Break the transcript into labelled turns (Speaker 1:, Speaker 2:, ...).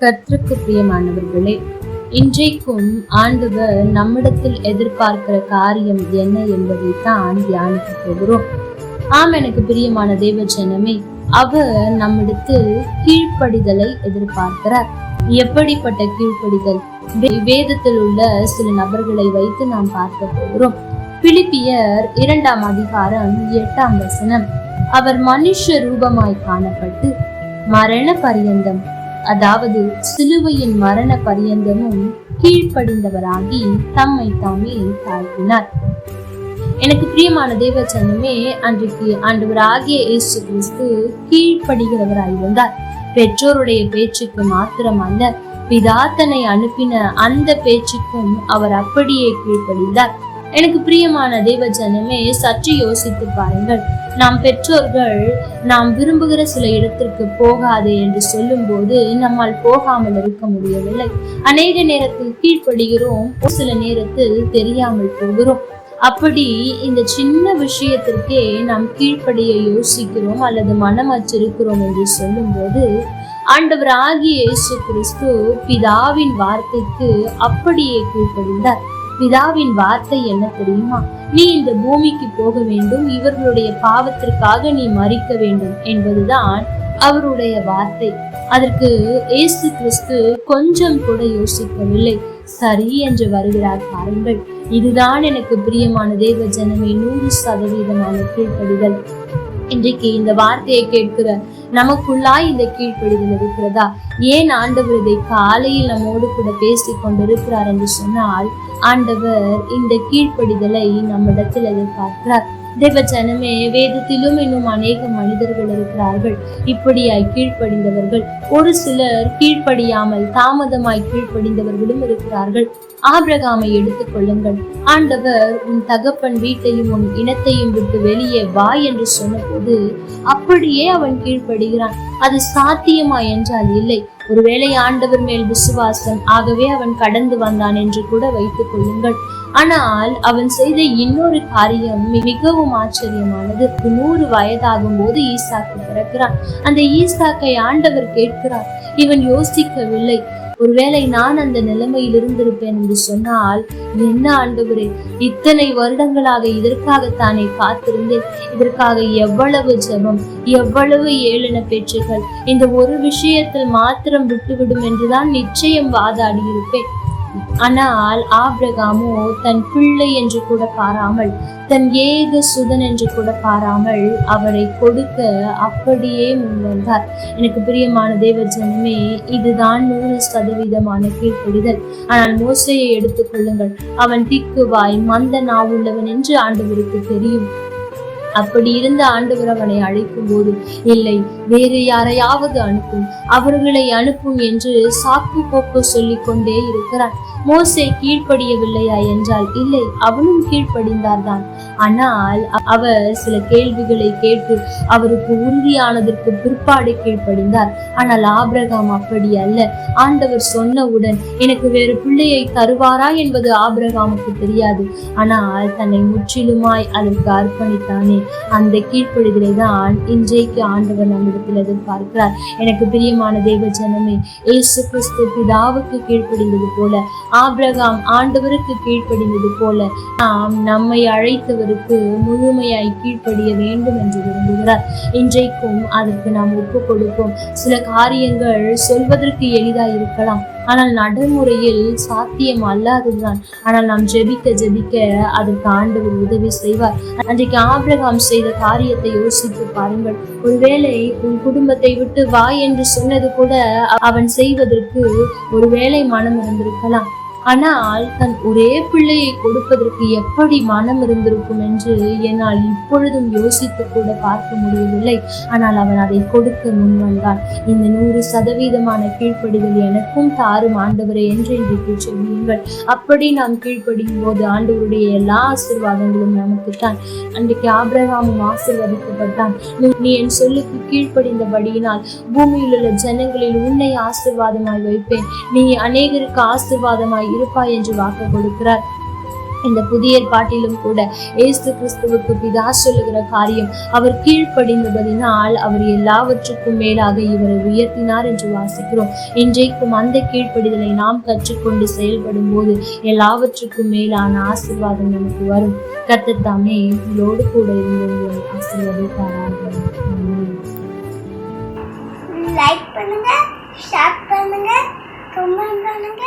Speaker 1: கர்த்தருக்கு பிரியமானவர்களே இன்றைக்கும் ஆண்டவர் நம்மிடத்தில் எதிர்பார்க்கிற காரியம் என்ன என்பதை தான் தியானிக்க போகிறோம். ஆம் எனக்கு பிரியமான தேவ ஜனமே அவர் நம்மிடத்தில் கீழ்ப்படிதலை எதிர்பார்க்கிறார். எப்படிப்பட்ட கீழ்ப்படிதல்? வே- வேதத்தில் உள்ள சில நபர்களை வைத்து நாம் பார்க்க போகிறோம். பிலிப்பியர் இரண்டாம் அதிகாரம் எட்டாம் வசனம். அவர் மனுஷ ரூபமாய் காணப்பட்டு மரண பரியந்தம் அதாவது சிலுவையின் மரண பரியந்தமும் கீழ்ப்படிந்தவராகி தம்மை தாமே தாழ்த்தினார். எனக்கு பிரியமான தேவச்சனமே அன்றைக்கு ஆண்டவராகிய இயேசு கிறிஸ்து கீழ்ப்படுகிறவராய் வந்தார். பெற்றோருடைய பேச்சுக்கு மாத்திரம் அல்ல பிதா தன்னை அனுப்பின அந்த பேச்சுக்கும் அவர் அப்படியே கீழ்ப்படிந்தார். எனக்கு பிரியமான தேவ ஜனமே சற்று யோசித்து பாருங்கள். நாம் பெற்றோர்கள் நாம் விரும்புகிற சில இடத்திற்கு போகாதே என்று சொல்லும்போது நம்மால் போகாமல் இருக்க முடியவில்லை. அநேக நேரத்தில் கீழ்ப்படுகிறோம் சில நேரத்தில் தெரியாமல் போகிறோம். அப்படி இந்த சின்ன விஷயத்திற்கே நாம் கீழ்ப்படிய யோசிக்கிறோம் அல்லது மனம் வச்சிருக்கிறோம் என்று சொல்லும்போது ஆண்டவர் ஆகிய இயேசு கிறிஸ்து பிதாவின் வார்த்தைக்கு அப்படியே கீழ்ப்படிந்தார். பிதாவின் வார்த்தை என்ன தெரியுமா? நீ இந்த பூமிக்கு போக வேண்டும் இவர்களுடைய பாவத்திற்காக நீ மறிக்க வேண்டும் என்பதுதான் அவருடைய வார்த்தை. அதற்கு ஏசு கிறிஸ்து கொஞ்சம் கூட யோசிக்கவில்லை. சரி என்று வருகிறார் பாருங்கள். இதுதான் எனக்கு பிரியமான தேவ ஜனமே நூறு சதவீதமான கீழ்ப்படிதல். இன்றைக்கு இந்த வார்த்தையை கேட்கிற நமக்குள்ளாய் இந்த கீழ்ப்படிதல் இருக்கிறதா? ஏன் ஆண்டவர் இதை காலையில் நம்மோடு கூட பேசி கொண்டிருக்கிறார் என்று சொன்னால் ஆண்டவர் இந்த கீழ்ப்படிதலை நம்மிடத்தில் எதிர்பார்க்கிறார். தேவஜனமே வேதத்திலும் இன்னும் அநேக மனிதர்கள் இருக்கிறார்கள். இப்படியாய் கீழ்ப்படிந்தவர்கள் ஒரு சிலர் கீழ்ப்படியாமல் தாமதமாய் கீழ்ப்படிந்தவர்களும் இருக்கிறார்கள். ஆபிரகாமை எடுத்துக் கொள்ளுங்கள். ஆண்டவர் உன் தகப்பன் வீட்டையும் உன் இனத்தையும் விட்டு வெளியே வா என்று சொன்னபோது அப்படியே அவன் கீழ்ப்படுகிறான். அது சாத்தியமா என்றால் இல்லை. ஒருவேளை ஆண்டவர் மேல் விசுவாசம் ஆகவே அவன் கடந்து வந்தான் என்று கூட வைத்துக் கொள்ளுங்கள். ஆனால் அவன் செய்த இன்னொரு காரியம் மிகவும் ஆச்சரியமானது. நூறு வயதாகும் போது ஈசாக்கு பிறக்கிறான். அந்த ஈசாக்கை ஆண்டவர் கேட்கிறார். இவன் யோசிக்கவில்லை. ஒருவேளை நான் அந்த நிலைமையில் இருந்திருப்பேன் என்று சொன்னால் என்ன ஆண்டவரே இத்தனை வருடங்களாக இதற்காக தானே காத்திருந்தேன். இதற்காக எவ்வளவு ஜபம் எவ்வளவு ஏளன பேச்சுகள் இந்த ஒரு விஷயத்தில் மாத்திரம் விட்டுவிடும் என்றுதான் நிச்சயம் வாதாடி இருப்பேன் ஆனால் ஆபிரகாமோ தன் பிள்ளை என்று கூட பாராமல் தன் ஏக சுதன் என்று கூட பாராமல் அவரை கொடுக்க அப்படியே முன்வந்தார். எனக்கு பிரியமான தேவ ஜனமே இதுதான் நூறு சதவீதமான கீழ்ப்படிதல். ஆனால் மோசையை எடுத்துக்கொள்ளுங்கள் அவன் திக்குவாய் மந்த நாவுள்ளவன் என்று ஆண்டவருக்கு தெரியும். அப்படி இருந்த ஆண்டவர் அவனை அழைக்கும் போது இல்லை வேறு யாரையாவது அனுப்பும். அவர்களை அனுப்பும் என்று சாக்கு போக்கு சொல்லிக் கொண்டே இருக்கிறான். மோசே கீழ்ப்படியவில்லையா என்றால் இல்லை அவனும் கீழ்ப்படிந்தார்தான் ஆனால் அவர் சில கேள்விகளை கேட்டு அவருக்கு உறுதியானதற்கு பிற்பாடு கீழ்ப்படிந்தார். ஆனால் ஆபிரகாம் அப்படி அல்ல. ஆண்டவர் சொன்னவுடன் எனக்கு வேறு பிள்ளையை தருவாரா என்பது ஆபிரகாமுக்கு தெரியாது. ஆனால் தன்னை முற்றிலுமாய் அதற்கு அர்ப்பணித்தானே. அந்த கீழ்ப்படிதலை தான் இன்றைக்கு ஆண்டவர் நம்மிடத்தில் எதிர்பார்க்கிறார். எனக்கு பிரியமான தேவ ஜனமே இயேசு கிறிஸ்து பிதாவுக்கு கீழ்ப்படிந்தது போல ஆபிரகாம் ஆண்டவருக்கு கீழ்ப்படிந்தது போல நாம் நம்மை அழைத்தவருக்கு முழுமையாய் கீழ்ப்படிய வேண்டும் என்று விரும்புகிறார். இன்றைக்கும் அதற்கு நாம் ஒப்பு கொடுப்போம். சில காரியங்கள் சொல்வதற்கு எளிதாய் இருக்கலாம். ஆனால் நடைமுறையில் சாத்தியம் அல்லாததுதான். ஆனால் நாம் ஜெபிக்க ஜெபிக்க அதற்கு ஆண்டவர் உதவி செய்வார். அன்றைக்கு ஆபிரகாம் செய்த காரியத்தை யோசித்து பாருங்கள். ஒருவேளை உன் குடும்பத்தை விட்டு வா என்று சொன்னது கூட அவன் செய்வதற்கு ஒருவேளை மனம் இருந்திருக்கலாம் ஆனால் தன் ஒரே பிள்ளையை கொடுப்பதற்கு எப்படி மனம் இருந்திருக்கும் என்று என்னால் இப்பொழுதும் யோசித்து கூட பார்க்க முடியவில்லை. ஆனால் அவன் அதை கொடுக்க முன்வந்தான் இந்த நூறு சதவீதமான கீழ்ப்படிதல் எனக்கும் தாரும் ஆண்டவரை என்று இன்றைக்கு சொல்லியுங்கள் அப்படி நாம் கீழ்ப்படியும் போது ஆண்டவருடைய எல்லா ஆசீர்வாதங்களும் நமக்குத்தான். அன்றைக்கு ஆபிரகாமும் ஆசீர்வதிக்கப்பட்டான். நீ- என் சொல்லுக்கு கீழ்ப்படிந்தபடியினால் பூமியில் உள்ள ஜனங்களில் உன்னை ஆசிர்வாதமாய் வைப்பேன். நீ அநேகருக்கு ஆசீர்வாதமாய் இருப்பாய் என்று வாக்கு கொடுக்கிறார். இந்த புதிய ஏற்பாட்டிலும் கூட ஏசு கிறிஸ்துவுக்கு பிதா சொல்லுகிற காரியம் அவர் கீழ்ப்படிந்தபடினால் அவர் எல்லாவற்றுக்கும் மேலாக இவரை உயர்த்தினார் என்று வாசிக்கிறோம். இன்றைக்கும் அந்த கீழ்ப்படிதலை நாம் கற்றுக்கொண்டு செயல்படும் போது எல்லாவற்றுக்கும் மேலான ஆசிர்வாதம் நமக்கு வரும். கத்தத்தாமே உங்களோடு கூட இருந்து ஆசீர்வதித்தார்கள் லைக் பண்ணுங்க ஷேர் பண்ணுங்க கமெண்ட் பண்ணுங்க.